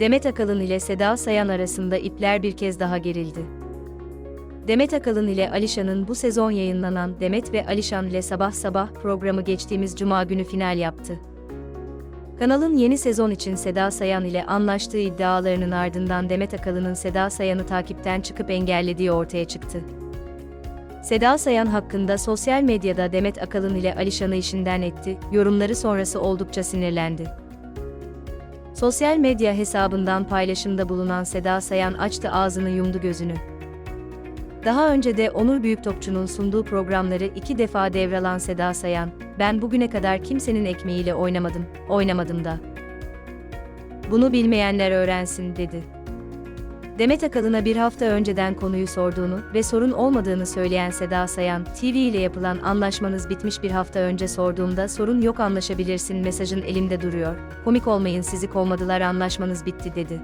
Demet Akalın ile Seda Sayan arasında ipler bir kez daha gerildi. Demet Akalın ile Alişan'ın bu sezon yayınlanan Demet ve Alişan ile Sabah Sabah programı geçtiğimiz cuma günü final yaptı. Kanalın yeni sezon için Seda Sayan ile anlaştığı iddialarının ardından Demet Akalın'ın Seda Sayan'ı takipten çıkıp engellediği ortaya çıktı. Seda Sayan hakkında sosyal medyada Demet Akalın ile Alişan'ı işinden etti, yorumları sonrası oldukça sinirlendi. Sosyal medya hesabından paylaşımda bulunan Seda Sayan açtı ağzını yumdu gözünü. Daha önce de Onur Büyüktopçu'nun sunduğu programları iki defa devralan Seda Sayan, ben bugüne kadar kimsenin ekmeğiyle oynamadım, oynamadım da. Bunu bilmeyenler öğrensin, dedi. Demet Akalın'a bir hafta önceden konuyu sorduğunu ve sorun olmadığını söyleyen Seda Sayan, TV ile yapılan anlaşmanız bitmiş bir hafta önce sorduğumda sorun yok anlaşabilirsin mesajın elimde duruyor. Komik olmayın sizi kovmadılar anlaşmanız bitti dedi.